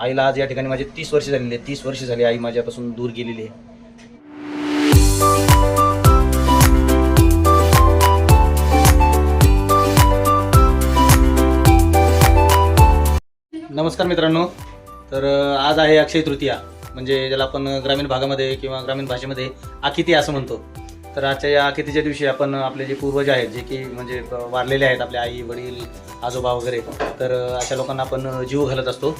आईला आज या ठिकाणी माझे तीस वर्ष झालेले तीस वर्ष झाली आई माझ्यापासून दूर गेलेली आहे. नमस्कार मित्रांनो. तर आज आहे अक्षय तृतीया. म्हणजे ज्याला आपण ग्रामीण भागामध्ये किंवा ग्रामीण भाषेमध्ये आखिती असं म्हणतो. तर आजच्या या आखितीच्या दिवशी आपण आपले जे पूर्वज आहेत जे की म्हणजे वारलेले आहेत आपले आई वडील आजोबा वगैरे. तर अशा लोकांना आपण जीव घालत असतो.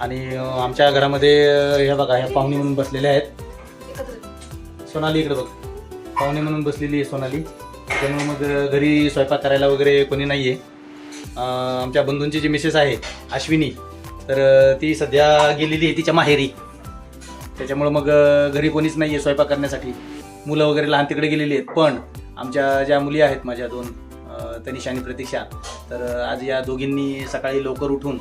आणि आमच्या घरामध्ये हे बघा ह्या पाहुणे म्हणून बसलेले आहेत. सोनाली इकडे बघ. पाहुणे म्हणून बसलेली आहे सोनाली. त्यामुळे मग घरी स्वयंपाक करायला वगैरे कोणी नाही आहे आमच्या बंधूंची जी मिसेस आहे अश्विनी तर ती सध्या गेलेली आहे तिच्या माहेरी. त्याच्यामुळं मग घरी कोणीच नाही आहे स्वयंपाक करण्यासाठी. मुलं वगैरे लहान तिकडे गेलेली आहेत पण आमच्या ज्या मुली आहेत माझ्या दोन तनिषा आणि प्रतीक्षा तर आज या दोघींनी सकाळी लवकर उठून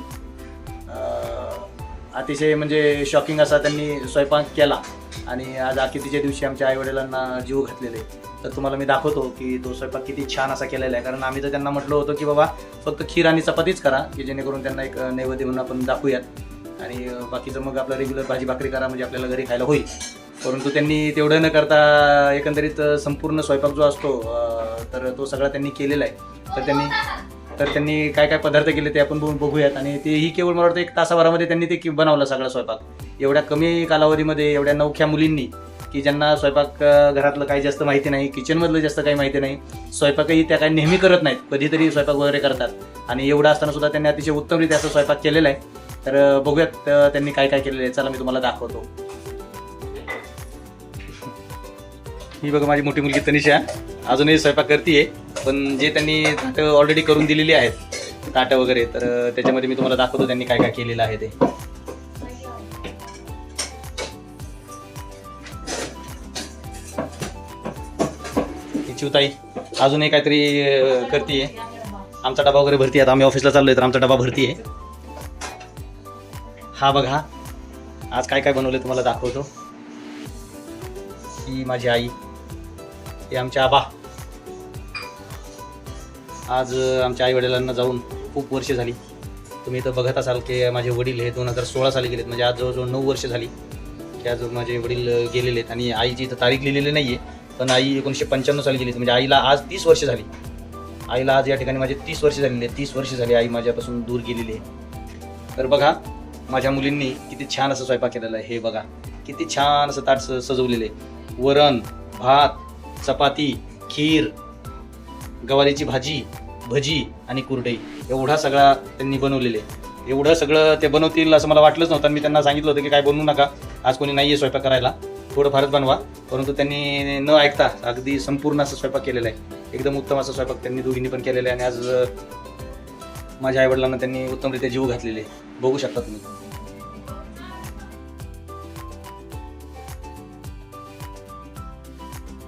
अतिशय म्हणजे शॉकिंग असा त्यांनी स्वयंपाक केला. आणि आज आखितीच्या दिवशी आमच्या आईवडिलांना जीव घातलेले. तर तुम्हाला मी दाखवतो की तो स्वयंपाक किती छान असा केलेला आहे. कारण आम्ही तर त्यांना म्हटलं होतं की बाबा फक्त खीर आणि चपातीच करा की जेणेकरून त्यांना एक नैवेद्य म्हणून आपण दाखवूयात. आणि बाकीचं मग आपलं रेग्युलर भाजी भाकरी करा म्हणजे आपल्याला घरी खायला होईल. परंतु त्यांनी तेवढं न करता एकंदरीत संपूर्ण स्वयंपाक जो असतो तर तो सगळा त्यांनी केलेला आहे. तर त्यांनी तर त्यांनी काय काय पदार्थ केले ते आपण बघून बघूयात. आणि तेही केवळ मला वाटतं एक तासाभरामध्ये त्यांनी ते की- बनवलं सगळा स्वयंपाक. एवढ्या कमी कालावधीमध्ये एवढ्या नवख्या मुलींनी की ज्यांना स्वयंपाक घरातलं काही जास्त माहिती नाही किचनमधलं जास्त काही माहिती नाही स्वयंपाकही त्या काही नेहमी करत नाहीत कधीतरी स्वयंपाक वगैरे करतात. आणि एवढं असताना सुद्धा त्यांनी अतिशय उत्तमरित्या असं स्वयंपाक केलेला आहे. तर बघूयात त्यांनी काय काय केलेलं आहे. चला मी तुम्हाला दाखवतो. ही बघा माझी मोठी मुलगी तनिषा. अजूनही स्वयंपाक करते पण जे त्यांनी ताटं ऑलरेडी करून दिलेली आहेत ताटं वगैरे तर त्याच्यामध्ये मी तुम्हाला दाखवतो त्यांनी काय काय केलेलं आहे ते. शिवताई अजूनही काहीतरी करते करतीये? आमचा डबा वगैरे भरती आता. आम्ही ऑफिसला चाललोय तर आमचा डबा भरती आहे हा बघा. आज काय काय बनवलं तुम्हाला दाखवतो. ही माझी आई. हे आमचे आबा. आज आमच्या आईवडिलांना जाऊन खूप वर्ष झाली. तुम्ही इथं बघत असाल की माझे वडील हे दोन हजार सोळा साली गेलेत. म्हणजे आज जवळजवळ नऊ वर्ष झाली की आज माझे वडील गेलेले आहेत. आणि आईची इथं तारीख लिहिलेली नाही आहे पण आई एकोणीसशे पंच्याण्णव साली गेली. म्हणजे आईला आज तीस वर्ष झाली. आईला आज या ठिकाणी माझे तीस वर्ष झालेले तीस वर्ष झाली आई माझ्यापासून दूर गेलेली आहे. तर बघा माझ्या मुलींनी किती छान असं स्वयंपाक केलेला आहे. हे बघा किती छान असं ताट स- सजवलेलं आहे. वरण भात चपाती खीर गवारीची भाजी भजी आणि कुरडई एवढा सगळा त्यांनी बनवलेले. आहे. एवढं सगळं ते बनवतील असं मला वाटलंच नव्हतं मी त्यांना सांगितलं होतं की काय बनवू नका. आज कोणी नाही आहे स्वयंपाक करायला. थोडं फारच बनवा. परंतु त्यांनी न ऐकता अगदी संपूर्ण असं स्वयंपाक केलेला आहे. एकदम उत्तम असा स्वयंपाक त्यांनी दोघींनी पण केलेला आहे आणि आज माझ्या आईवडिलांना त्यांनी उत्तमरित्या जीव घातलेले आहे. बघू शकता तुम्ही.